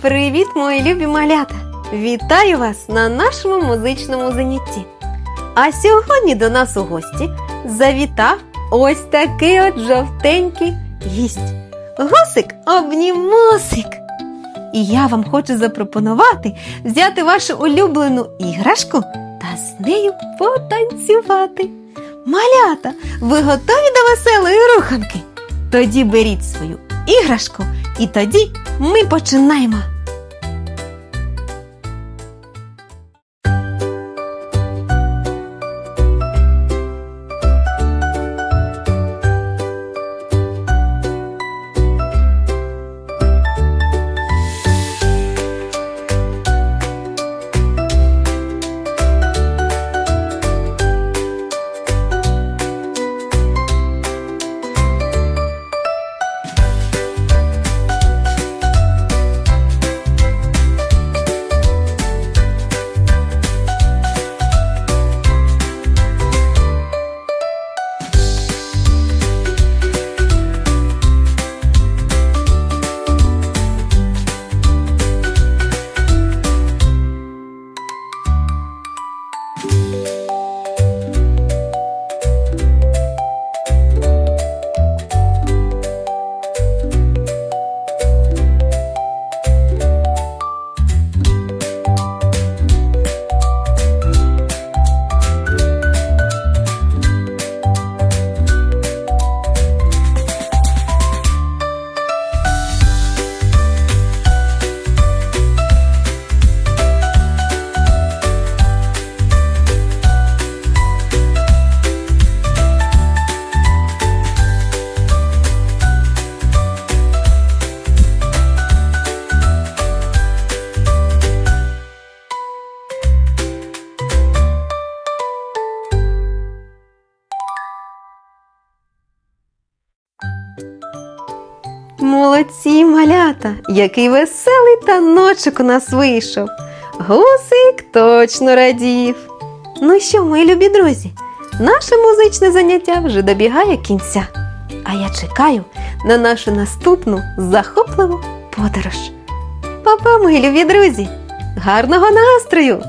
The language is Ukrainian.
Привіт, мої любі малята! Вітаю вас на нашому музичному занятті. А сьогодні до нас у гості завітав ось такий от жовтенький гість. Гусик обнімосик. І я вам хочу запропонувати взяти вашу улюблену іграшку та з нею потанцювати. Малята, ви готові до веселої руханки? Тоді беріть свою іграшку і тоді ми починаємо. Молодці, малята! Який веселий таночок у нас вийшов. Гусик точно радів. Ну що, мої любі друзі, наше музичне заняття вже добігає кінця. А я чекаю на нашу наступну захопливу подорож. Па-па, мої любі друзі! Гарного настрою!